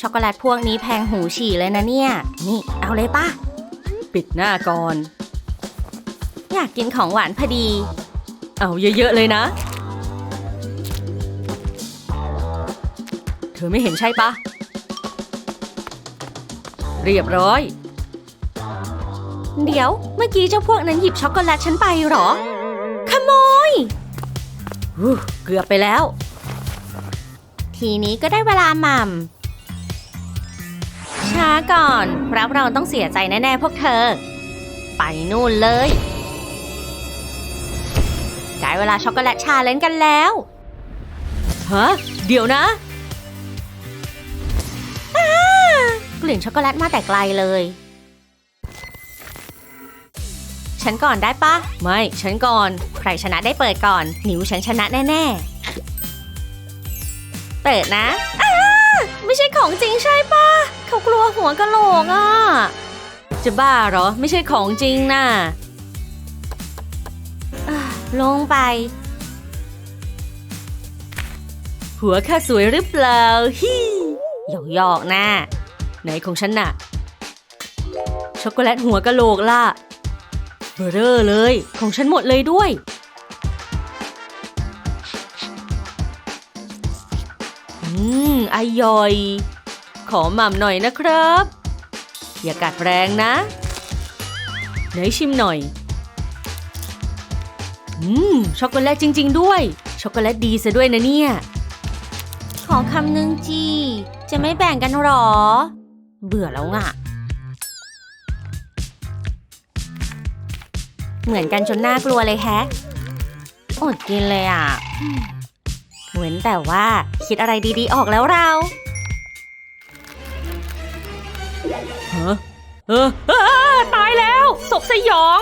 ช็อกโกแลตพวกนี้แพงหูฉี่เลยนะเนี่ย นี่ เอาเลยป่ะ ปิดหน้าก่อน อยากกินของหวานพอดี เอาเยอะๆเลยนะ เธอไม่เห็นใช่ปะ เรียบร้อย เดี๋ยวเมื่อกี้เจ้าพวกนั้นหยิบช็อกโกแลตฉันไปเหรอ ขโมยฮู้เกือบไปแล้ว ทีนี้ก็ได้เวลาหม่ำ ช้าก่อน รับรองต้องเสียใจแน่ๆพวกเธอ ไปนู่นเลยได้เวลาช็อกโกแลตชาเลนจ์กันแล้วฮะเดี๋ยวนะกลิ่นช็อกโกแลตมาแต่ไกลเลย ฉันก่อนได้ปะ ไม่ ฉันก่อน ใครชนะได้เปิดก่อน นิ้วฉันชนะแน่ ๆ เปิดนะ ไม่ใช่ของจริงใช่ปะ เขากลัวหัวกะโหลกอะ จะบ้าเหรอ ไม่ใช่ของจริงน่ะอะลงไป หัวข้าสวยหรือเปล่าฮิหยอกหยอกนะไหนของฉันน่ะ ช็อกโกแลตหัวกะโหลกล่ะ เบอร์เรอเลย ของฉันหมดเลยด้วย อืมอร่อย ขอหม่ำหน่อยนะครับ อย่ากัดแรงนะไหนชิมหน่อย อืม ช็อกโกแลตจริง ๆ ด้วย ช็อกโกแลตดีซะด้วยนะเนี่ย ขอคำหนึ่งจี จะไม่แบ่งกันหรอ เบื่อแล้วอะเหมือนกันจนน่ากลัวเลยแฮะอดกินเลยอะอืมเว้นแต่ว่าคิดอะไรดีๆออกแล้วเรา ฮะเออเออตายแล้ว ศพสยอง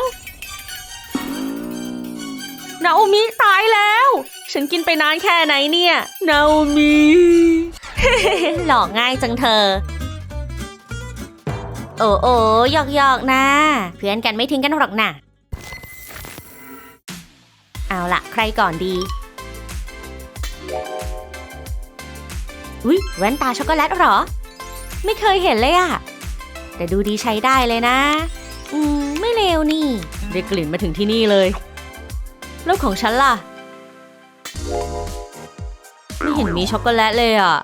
นาโอมิตายแล้ว ฉันกินไปนานแค่ไหนเนี่ย นาโอมิ หลอกง่ายจังเธอ โอ้โอ้หยอกหยอกนะ เพื่อนกันไม่ทิ้งกันหรอกนะเอาละใครก่อนดีอุ๊ยแว่นตาช็อกโกแลตหรอ ไม่เคยเห็นเลยอะ แต่ดูดีใช้ได้เลยนะ อืม ไม่เลวนี่ ได้กลิ่นมาถึงที่นี่เลย แล้วของฉันล่ะ ไม่เห็นมีช็อกโกแลตเลยอะ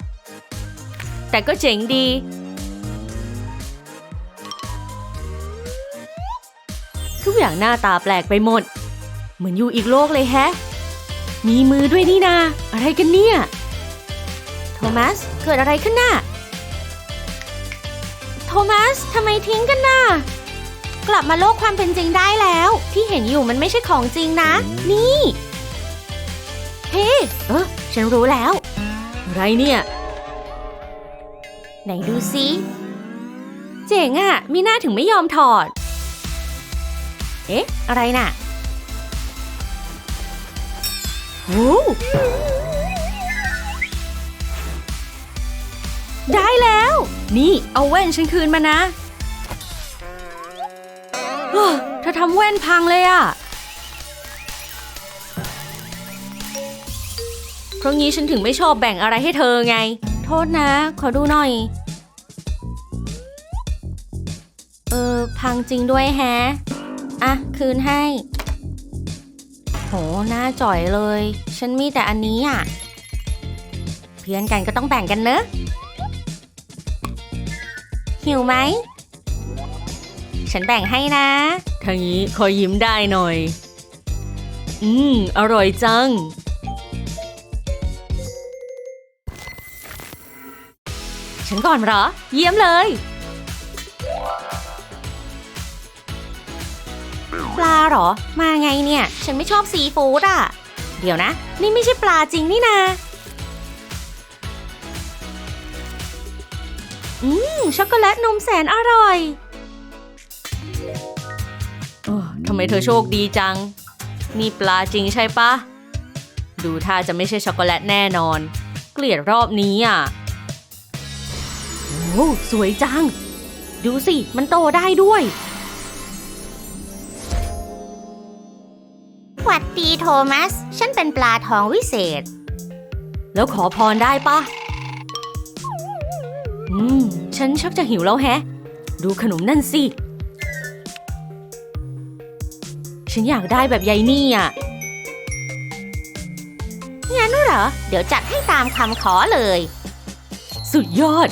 แต่ก็เจ๋งดี ทุกอย่างหน้าตาแปลกไปหมด เหมือนอยู่อีกโลกเลยแฮะ มีมือด้วยนี่นา อะไรกันเนี่ย โทมัส เกิดอะไรขึ้นน่ะโท มัสทำไมทิ้งกันน่ะ กลับมาโลกความเป็นจริงได้แล้ว ที่เห็นอยู่มันไม่ใช่ของจริงนะ นี่ เฮ้เออฉันรู้แล้ว อะไรเนี่ย ไหนดูซิเจ๋งอะ่ะ มีหน้าถึงไม่ยอมถอด เอ๊ะ อะไรน่ะโอ้ นี่เอาแว่นฉันคืนมานะเฮ้อเธอทำแว่นพังเลยอะเพราะงี้ฉันถึงไม่ชอบแบ่งอะไรให้เธอไง โทษนะ ขอดูหน่อย เออ พังจริงด้วยแฮะ อะ คืนให้ โห หน้าจ่อยเลย ฉันมีแต่อันนี้อะ เพื่อนกันก็ต้องแบ่งกันเนอะ หิวไหม ฉันแบ่งให้นะทางนี้ขอยิ้มได้หน่อย อืม อร่อยจัง ฉันก่อนเหรอ เยี่ยมเลย ปลาเหรอ มาไงเนี่ย ฉันไม่ชอบซีฟู้ดอะ เดี๋ยวนะ นี่ไม่ใช่ปลาจริงนี่นา อืม ช็อกโกแลตนมแสนอร่อยโอ้ทำไมเธอโชคดีจัง นี่ปลาจริงใช่ปะ ดูท่าจะไม่ใช่ช็อกโกแลตแน่นอน เกลียดรอบนี้อะ โอ้สวยจัง ดูสิ มันโตได้ด้วยหวัดดีโทมัส ฉันเป็นปลาทองวิเศษ แล้วขอพรได้ปะ อืม ฉันชักจะหิวแล้วแฮะ ดูขนมนั่นสิ ฉันอยากได้แบบยายนี่อะ งั้นเหรอ เดี๋ยวจัดให้ตามคำขอเลย สุดยอด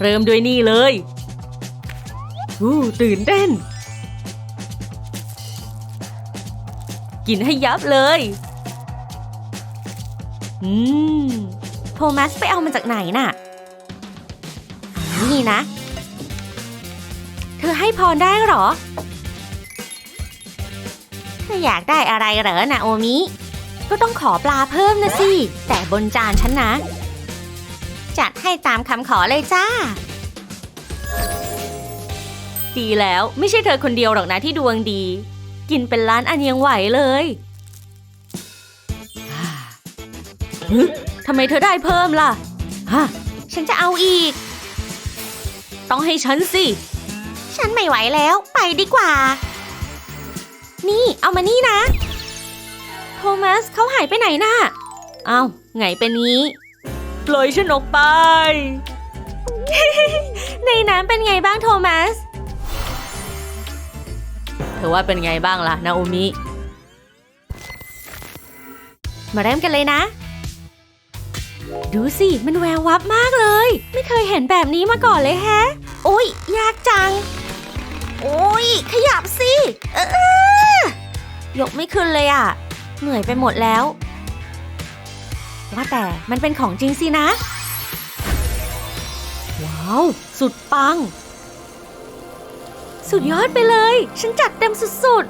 เริ่มด้วยนี่เลยอู้ตื่นเต้น กินให้ยับเลย อืม โทมัสไปเอามาจากไหนน่ะ นี่นะ เธอให้พรได้หรอ ถ้าอยากได้อะไรเหรอนะโอมิ ก็ต้องขอปลาเพิ่มนะสิ แต่บนจานฉันนะ จัดให้ตามคำขอเลยจ้า ดีแล้วไม่ใช่เธอคนเดียวหรอกนะที่ดวงดี กินเป็นล้านอันยังไหวเลยทำไมเธอได้เพิ่มล่ะ ฮะ ฉันจะเอาอีก ต้องให้ฉันสิ ฉันไม่ไหวแล้วไปดีกว่า นี่เอามานี่นะ โทมัสเขาหายไปไหนน่ะเอา้าไงเป็นนี้ ปล่อยฉันออกไป ในน้ำเป็นไงบ้างโทมัส เธอว่าเป็นไงบ้างล่ะนาโอมิ มาเริ่มกันเลยนะ ดูสิ มันแวววับมากเลย ไม่เคยเห็นแบบนี้มาก่อนเลยแฮะ โอ้ยยากจัง โอ้ยขยับสิเออยกไม่ขึ้นเลยอะ่ะ เหนื่อยไปหมดแล้ว ว่าแต่มันเป็นของจริงสินะ ว้าว สุดปัง สุดยอดไปเลย ฉันจัดเต็มสุด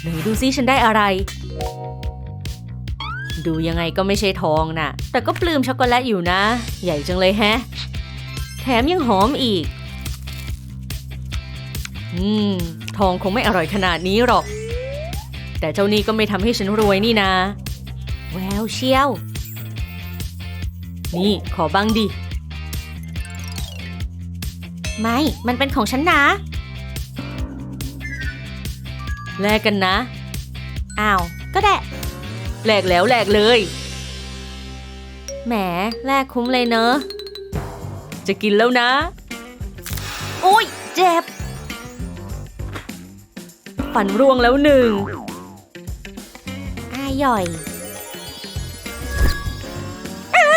ไหนดูซิฉันได้อะไร ดูยังไงก็ไม่ใช่ทองน่ะ แต่ก็ปลื้มช็อกโกแลตอยู่นะ ใหญ่จังเลยแฮะ แถมยังหอมอีก อืม ทองคงไม่อร่อยขนาดนี้หรอก แต่เจ้านี่ก็ไม่ทำให้ฉันรวยนี่นะ แววเชียว นี่ขอบ้างดิ ไม่ มันเป็นของฉันนะ แลกกันนะ อ้าว ก็ได้ แลกแล้วแลกเลย แหมแลกคุ้มเลยเนอะ จะกินแล้วนะ โอ้ยเจ็บ ฝันร่วงแล้วหนึ่งอาหย่อยอา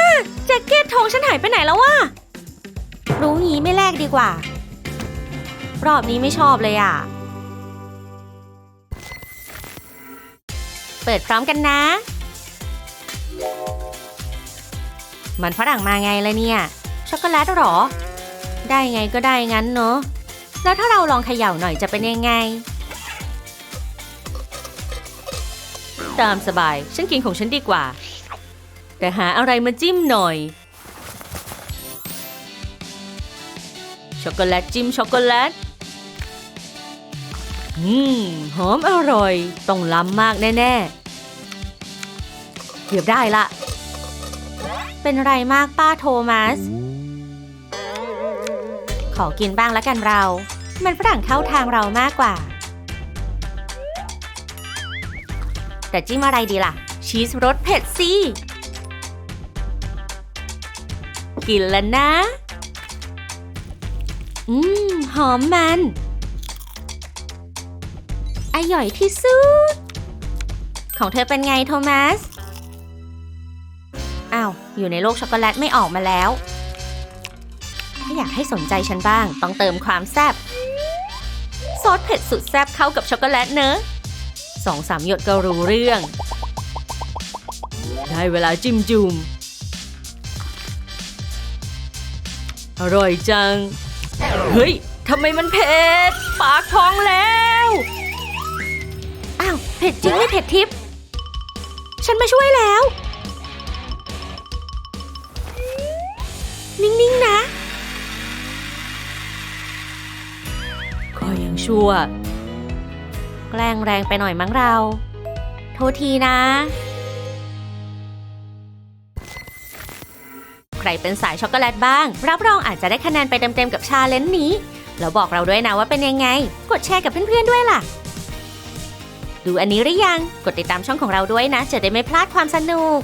แจ็คเก็ตทองฉันหายไปไหนแล้ววะ รู้งี้ไม่แลกดีกว่า รอบนี้ไม่ชอบเลยอะ เปิดพร้อมกันนะ มันฝรั่งมาไงละเนี่ย ช็อกโกแลตหรอ ได้ไงก็ได้งั้นเนอะแล้วถ้าเราลองเขย่าหน่อยจะเป็นยังไง ตามสบาย ฉันกินของฉันดีกว่า แต่หาอะไรมาจิ้มหน่อย ช็อกโกแลตจิ้มช็อกโกแลต อืมหอมอร่อยต้องล้ำมากแน่ๆ เกือบได้ละ เป็นไรมากป้าโทมัส ขอกินบ้างแล้วกันเรา มันฝรั่งเข้าทางเรามากกว่า แต่จิ้มอะไรดีล่ะ ชีสรสเผ็ดสิกินแล้วนะ อืม หอมมัน อร่อยที่สุด ของเธอเป็นไงโทมัส อ้าว อยู่ในโลกช็อกโกแลตไม่ออกมาแล้ว ถ้าอยากให้สนใจฉันบ้าง ต้องเติมความแซ่บซอสเผ็ดสุดแซ่บเข้ากับช็อกโกแลตเนอะสองสามหยดก็รู้เรื่อง ได้เวลาจิ้มจุ่มอร่อยจัง เฮ้ย ทำไมมันเผ็ด ปากพองแล้ว ผ็ดจริงไม่เผ็ดทิพย์ฉันมาช่วยแล้ว นิ่งๆนะ ก็ยังชั่ว แกล้งแรงไปหน่อยมั้งเรา โทษทีนะ ใครเป็นสายช็อกโกแลตบ้าง รับรองอาจจะได้คะแนนไปเต็มๆกับชาเลนจ์นี้ แล้วบอกเราด้วยนะว่าเป็นยังไง กดแชร์กับเพื่อนๆด้วยล่ะ ดูอันนี้หรือยัง กดติดตามช่องของเราด้วยนะ จะได้ไม่พลาดความสนุก